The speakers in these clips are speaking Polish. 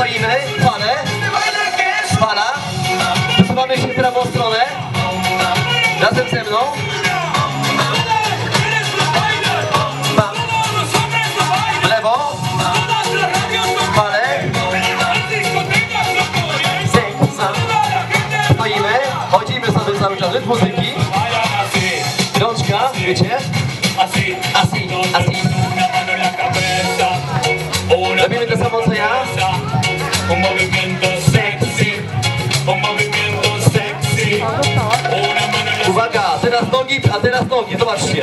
stoimy, falę, fala. Przesuwamy się w prawą stronę. Razem ze mną. Bam. W lewo, falę. Syk, sam. Stoimy, chodzimy sobie cały czas rytm muzyki. Rączka, wiecie? Uwaga, teraz nogi, a teraz nogi, zobaczcie.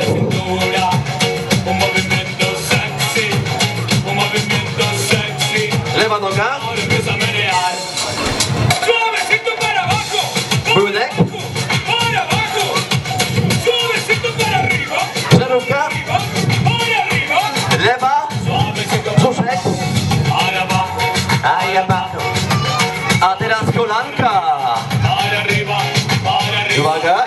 Lewa noga, Brunek. żarówka, lewa, brzuszek, a teraz kolanka. Uwaga,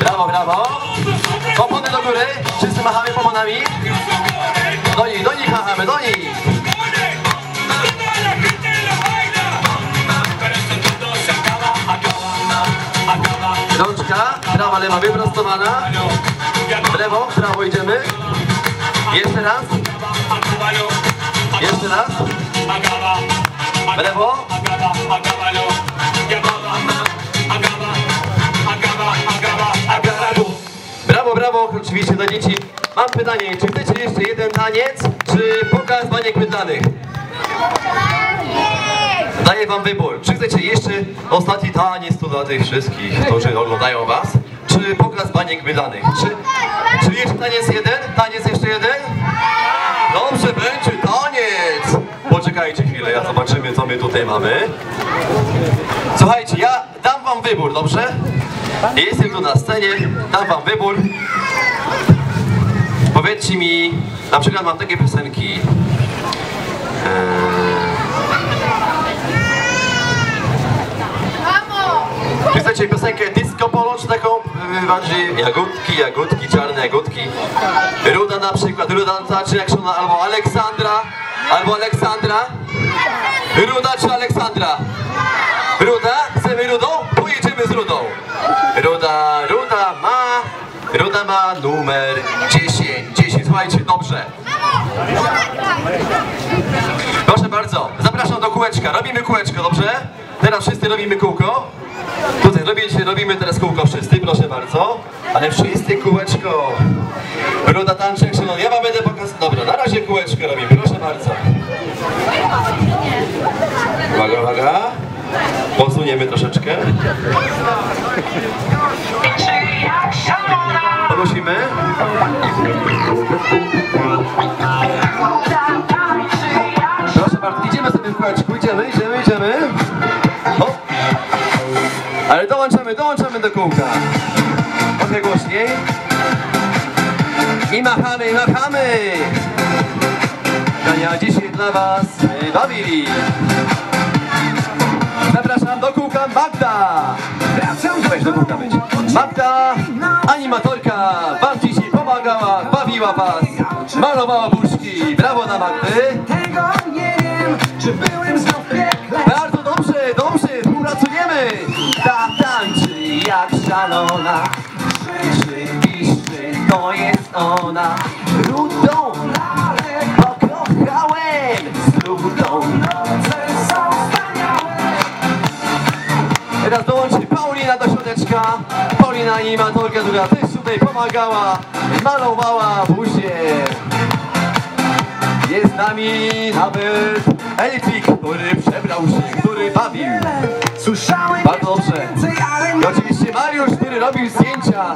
Brawo, brawo. Opony do góry. Wszyscy machamy pomonami. Do nich, do nich machamy, do nich. Rączka, prawa, lewa wyprostowana. W lewo, idziemy. Jeszcze raz, jeszcze raz. Lewo. Brawo, brawo, oczywiście dla dzieci. Mam pytanie, czy chcecie jeszcze jeden taniec, czy pokaz baniek mydlanych? Daję wam wybór. Czy chcecie jeszcze ostatni taniec tu dla tych wszystkich, którzy oglądają was? Czy pokaz baniek mydlanych? Czy, czy jeszcze taniec jeden? Taniec jeszcze jeden? Dobrze, będzie taniec! Poczekajcie chwilę, ja zobaczymy co my tutaj mamy. Słuchajcie, ja dam wam wybór, dobrze? Jestem tu na scenie, dam wam wybór. Powiedzcie mi, na przykład mam takie piosenki. Eee, Czy chcecie piosenkę disco polo, czy taką y, bardziej jagódki, jagódki, czarne jagódki? Ruda na przykład, Ruda czy jak się ona, albo Aleksandra, albo Aleksandra. Ruda czy Aleksandra? Ruda? Chcemy Rudą? Pojedziemy z Rudą. Ruda, Ruda ma, Ruda ma numer 10, 10, słuchajcie, dobrze. Proszę bardzo, zapraszam do kółeczka, robimy kółeczko, dobrze? Teraz wszyscy robimy kółko. Tutaj robimy, robimy teraz kółko wszyscy, proszę bardzo. Ale wszyscy kółeczko. Ruda Tanczek, szanowni, ja wam będę pokazał. Dobra, na razie kółeczko robimy, bardzo. Uwaga, uwaga. Posuniemy troszeczkę. Podnosimy. Proszę bardzo, idziemy sobie w kółeczku, idziemy, idziemy, idziemy. O. Ale dołączamy, dołączamy do kółka. Trochę głośniej. I machamy, i machamy. Dania dzisiaj dla was bawili. Zapraszam do kółka Magda. Weź do kółka być. Magda, animatorka, wam dzisiaj pomagała, bawiła was, malowała buźki. Brawo na Magdy. Tego nie wiem, czy byłem znów w piekle Bardzo dobrze, dobrze, współpracujemy. Ta tańczy jak szalona, krzyczy, piszczy, to jest ona. Paulina do środeczka. Paulina animatorka, która też tutaj pomagała, malowała buzię. Jest z nami nawet Elfik, który przebrał się, który bawił. Słyszałem Bardzo dobrze. I oczywiście Mariusz, który robił zdjęcia